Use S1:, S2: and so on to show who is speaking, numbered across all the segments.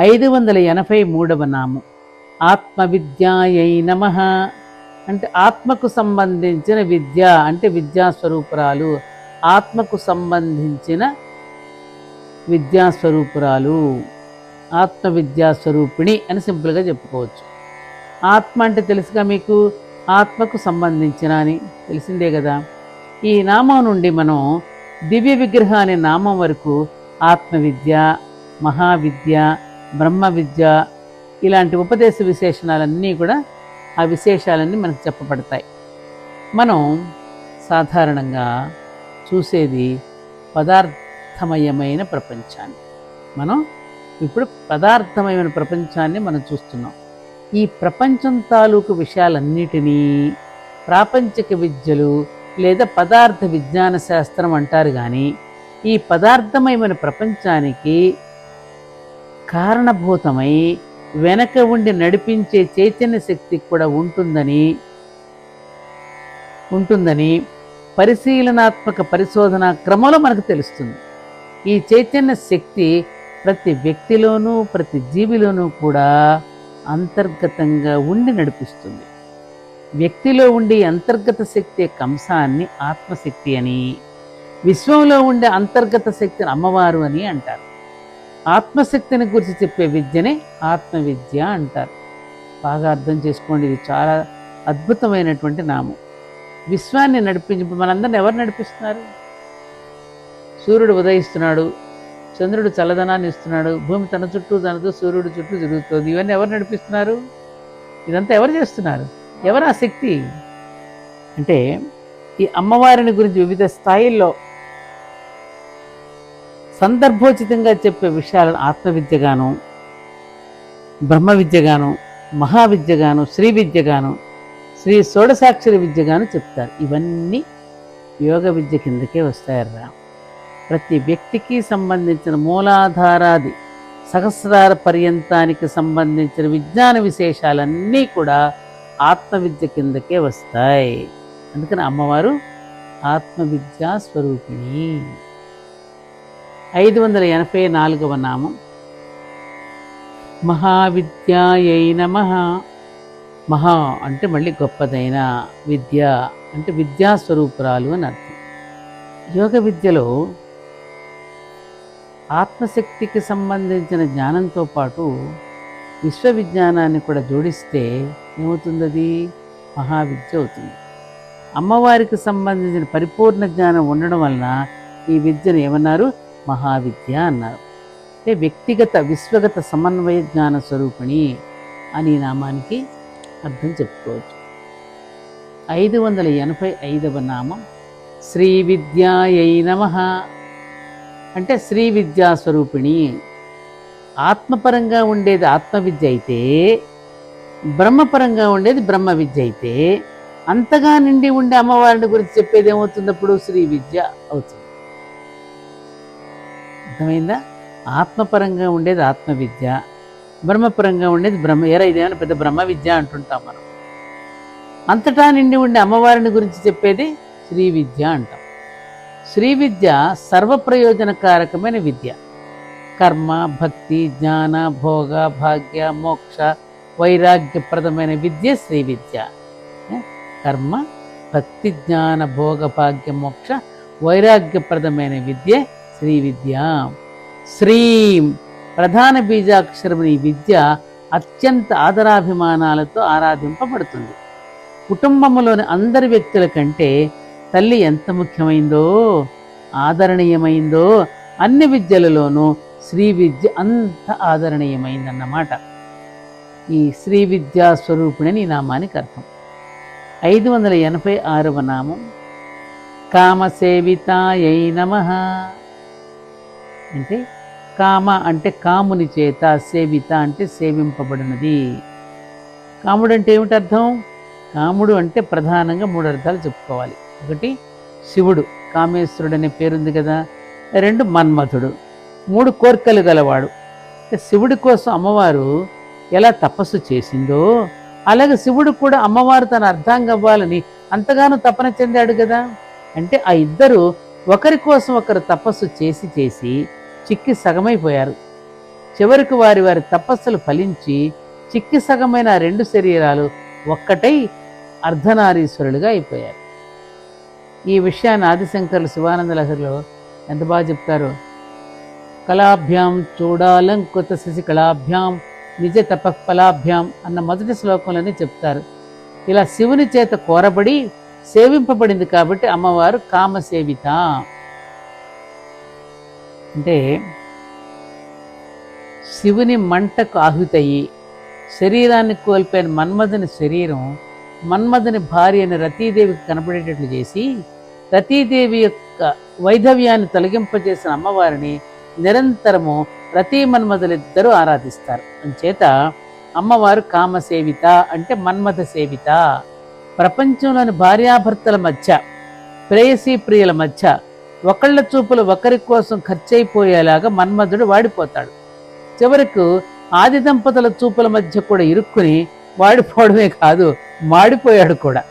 S1: ఐదు వందల ఎనభై మూడవ నామం. ఆత్మవిద్యాయై నమ. అంటే ఆత్మకు సంబంధించిన విద్య అంటే విద్యాస్వరూపురాలు. ఆత్మకు సంబంధించిన విద్యాస్వరూపురాలు. ఆత్మ విద్యాస్వరూపిణి అని సింపుల్గా చెప్పుకోవచ్చు. ఆత్మ అంటే తెలుసుగా మీకు? ఆత్మకు సంబంధించిన అని తెలిసిందే కదా. ఈ నామం నుండి మనం దివ్య విగ్రహ అనే నామం వరకు ఆత్మవిద్య మహావిద్య బ్రహ్మ విద్య ఇలాంటి ఉపదేశ విశేషణాలన్నీ కూడా ఆ విశేషాలన్నీ మనకు చెప్పబడతాయి. మనం సాధారణంగా చూసేది పదార్థమయమైన ప్రపంచాన్ని. మనం ఇప్పుడు పదార్థమయమైన ప్రపంచాన్ని మనం చూస్తున్నాం. ఈ ప్రపంచం తాలూకు విషయాలన్నిటినీ ప్రాపంచిక విద్యలు లేదా పదార్థ విజ్ఞాన శాస్త్రం అంటారు కానీ ఈ పదార్థమయమైన ప్రపంచానికి కారణభూతమై వెనక ఉండి నడిపించే చైతన్య శక్తి కూడా ఉంటుందని ఉంటుందని పరిశీలనాత్మక పరిశోధన క్రమంలో మనకు తెలుస్తుంది. ఈ చైతన్య శక్తి ప్రతి వ్యక్తిలోనూ ప్రతి జీవిలోనూ కూడా అంతర్గతంగా ఉండి నడిపిస్తుంది. వ్యక్తిలో ఉండే అంతర్గత శక్తి యొక్క అంశాన్ని ఆత్మశక్తి అని విశ్వంలో ఉండే అంతర్గత శక్తిని అమ్మవారు అని అంటారు. ఆత్మశక్తిని గురించి చెప్పే విద్యనే ఆత్మవిద్య అంటారు. బాగా అర్థం చేసుకోండి. ఇది చాలా అద్భుతమైనటువంటి నామం. విశ్వాన్ని నడిపించి మనందరిని ఎవరు నడిపిస్తున్నారు? సూర్యుడు ఉదయిస్తున్నాడు చంద్రుడు చల్లదనాన్ని ఇస్తున్నాడు భూమి తన చుట్టూ తనతో సూర్యుడు చుట్టూ తిరుగుతుంది. ఇవన్నీ ఎవరు నడిపిస్తున్నారు? ఇదంతా ఎవరు చేస్తున్నారు? ఎవరు ఆ శక్తి? అంటే ఈ అమ్మవారిని గురించి వివిధ స్థాయిల్లో సందర్భోచితంగా చెప్పే విషయాలను ఆత్మవిద్యగాను బ్రహ్మ విద్యగాను మహావిద్యగాను శ్రీ విద్యగాను శ్రీ షోడసాక్షరి విద్యగాను చెప్తారు. ఇవన్నీ యోగ విద్య కిందకే వస్తాయర్రా. ప్రతి వ్యక్తికి సంబంధించిన మూలాధారాది సహస్రార పర్యంతానికి సంబంధించిన విజ్ఞాన విశేషాలన్నీ కూడా ఆత్మవిద్య కిందకే వస్తాయి. అందుకని అమ్మవారు ఆత్మవిద్యా స్వరూపిణి. ఐదు వందల ఎనభై నాలుగవ నామం. మహావిద్యాయై నమ. మహా అంటే మళ్ళీ గొప్పదైన విద్య అంటే విద్యాస్వరూపురాలు అని అర్థం. యోగ విద్యలో ఆత్మశక్తికి సంబంధించిన జ్ఞానంతో పాటు విశ్వవిజ్ఞానాన్ని కూడా జోడిస్తే ఏమవుతుంది అది మహావిద్య అవుతుంది. అమ్మవారికి సంబంధించిన పరిపూర్ణ జ్ఞానం ఉండడం వలన ఈ విద్యను ఏమన్నారు? మహావిద్య అన్నారు. అంటే వ్యక్తిగత విశ్వగత సమన్వయ జ్ఞాన స్వరూపిణి అని నామానికి అర్థం చెప్పుకోవచ్చు. ఐదు వందల ఎనభై ఐదవ నామం శ్రీ విద్యాయై నమ. అంటే శ్రీ విద్యా స్వరూపిణి. ఆత్మపరంగా ఉండేది ఆత్మవిద్య అయితే బ్రహ్మపరంగా ఉండేది బ్రహ్మ విద్య అయితే అంతగా నిండి ఉండే అమ్మవారిని గురించి చెప్పేది ఏమవుతుంది అప్పుడు శ్రీ విద్య అవుతుంది. అర్థమైందా ఆత్మపరంగా ఉండేది ఆత్మవిద్య బ్రహ్మపరంగా ఉండేది బ్రహ్మ. ఎరా ఇదేమైనా పెద్ద బ్రహ్మ విద్య అంటుంటాం మనం. అంతటా నిండి ఉండే అమ్మవారిని గురించి చెప్పేది శ్రీ విద్య అంటాం. శ్రీ విద్య సర్వప్రయోజనకారకమైన విద్య. కర్మ భక్తి జ్ఞాన భోగ భాగ్య మోక్ష వైరాగ్యప్రదమైన విద్య శ్రీ విద్య. కర్మ భక్తి జ్ఞాన భోగ భాగ్య మోక్ష వైరాగ్యప్రదమైన విద్య శ్రీ విద్య. శ్రీం ప్రధాన బీజాక్షరముని ఈ విద్య అత్యంత ఆదరాభిమానాలతో ఆరాధింపబడుతుంది. కుటుంబంలోని అందరి వ్యక్తుల కంటే తల్లి ఎంత ముఖ్యమైందో ఆదరణీయమైందో అన్ని విద్యలలోనూ శ్రీ విద్య అంత ఆదరణీయమైందన్నమాట. ఈ శ్రీ విద్యా స్వరూపిణి ఈ నామానికి అర్థం. ఐదు వందల ఎనభై ఆరవ నామం. కామసేవితాయై నమ. అంటే కామ అంటే కాముని చేత సేవిత అంటే సేవింపబడినది. కాముడు అంటే ఏమిటి అర్థం కాముడు అంటే ప్రధానంగా మూడు అర్థాలు చెప్పుకోవాలి. ఒకటి శివుడు కామేశ్వరుడు అనే పేరుంది కదా. రెండు మన్మథుడు మూడు కోరికలు గలవాడు. శివుడి కోసం అమ్మవారు ఎలా తపస్సు చేసిందో అలాగే శివుడు కూడా అమ్మవారు తన అర్థాంగవ్వాలని అంతగానో తపన చెందాడు కదా. అంటే ఆ ఇద్దరు ఒకరి కోసం ఒకరు తపస్సు చేసి చేసి చిక్కి సగమైపోయారు. చివరికి వారి వారి తపస్సులు ఫలించి చిక్కి సగమైన రెండు శరీరాలు ఒక్కటై అర్ధనారీశ్వరులుగా అయిపోయారు. ఈ విషయాన్ని ఆదిశంకర్లు శివానంద లహరిలో ఎంత బాగా చెప్తారు కళాభ్యాం చూడాలంకృత శశి కళాభ్యాం నిజ తపఫలాభ్యాం అన్న మొదటి శ్లోకంలోనే చెప్తారు. ఇలా శివుని చేత కోరబడి సేవింపబడింది కాబట్టి అమ్మవారు కామసేవిత. అంటే శివుని మంటకు ఆహుతయి శరీరాన్ని కోల్పోయిన మన్మధుని శరీరం మన్మధుని భార్య అయిన రతీదేవికి కనపడేటట్లు చేసి రతీదేవి యొక్క వైధవ్యాన్ని తొలగింపజేసిన అమ్మవారిని నిరంతరము రతీ మన్మధులిద్దరూ ఆరాధిస్తారు. అంచేత అమ్మవారు కామసేవిత అంటే మన్మథ సేవిత ప్రపంచంలోని భార్యాభర్తల మధ్య ప్రేయసీ ప్రియుల మధ్య ఒకళ్ళ చూపులు ఒకరి కోసం ఖర్చయిపోయేలాగా మన్మధుడు వాడిపోతాడు. చివరకు ఆది దంపతుల చూపుల మధ్య కూడా ఇరుక్కుని వాడిపోవడమే కాదు మాడిపోయాడు కూడా.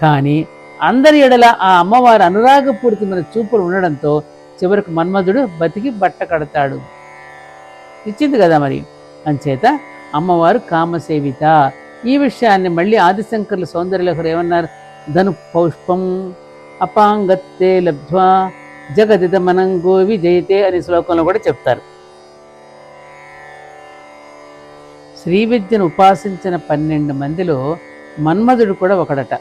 S1: కానీ అందరి ఎడల ఆ అమ్మవారి అనురాగపూరితమైన చూపులు ఉండడంతో చివరికి మన్మధుడు బతికి బట్ట కడతాడు. ఇచ్చింది కదా మరి? అంచేత అమ్మవారు కామసేవిత. ఈ విషయాన్ని మళ్ళీ ఆదిశంకర్ల సౌందర్యలహరు ఏమన్నారు? ధను పౌష్పం అపాంగత్తే లబ్ధ్వా జగదిదమనంగో విజయతే అనే శ్లోకంలో కూడా చెప్తారు. శ్రీ విద్యను ఉపాసించిన పన్నెండు మందిలో మన్మధుడు కూడా ఒకడట.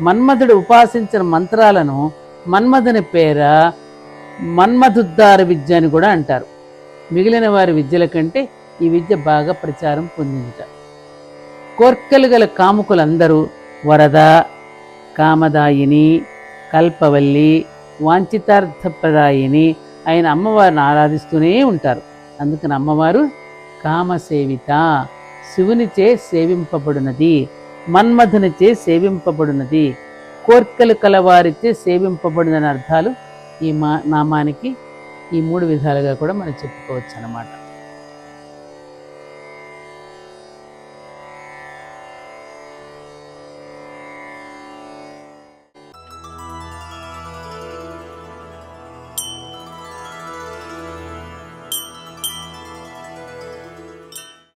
S1: మన్మధుడు ఉపాసించిన మంత్రాలను మన్మధుని పేర మన్మధుద్దార విద్య అని కూడా అంటారు. మిగిలిన వారి విద్యల కంటే ఈ విద్య బాగా ప్రచారం పొందిందిట. కోర్కెలు గల కాముకులందరూ వరద కామదాయిని కల్పవల్లి వాంఛితార్థప్రదాయిని ఆయన అమ్మవారిని ఆరాధిస్తూనే ఉంటారు. అందుకని అమ్మవారు కామసేవిత శివునిచే సేవింపబడినది మన్మధునిచే సేవింపబడినది కోర్కెలు కలవారిచే సేవింపబడిన అర్థాలు ఈ మా నామానికి ఈ మూడు విధాలుగా కూడా మనం చెప్పుకోవచ్చు అన్నమాట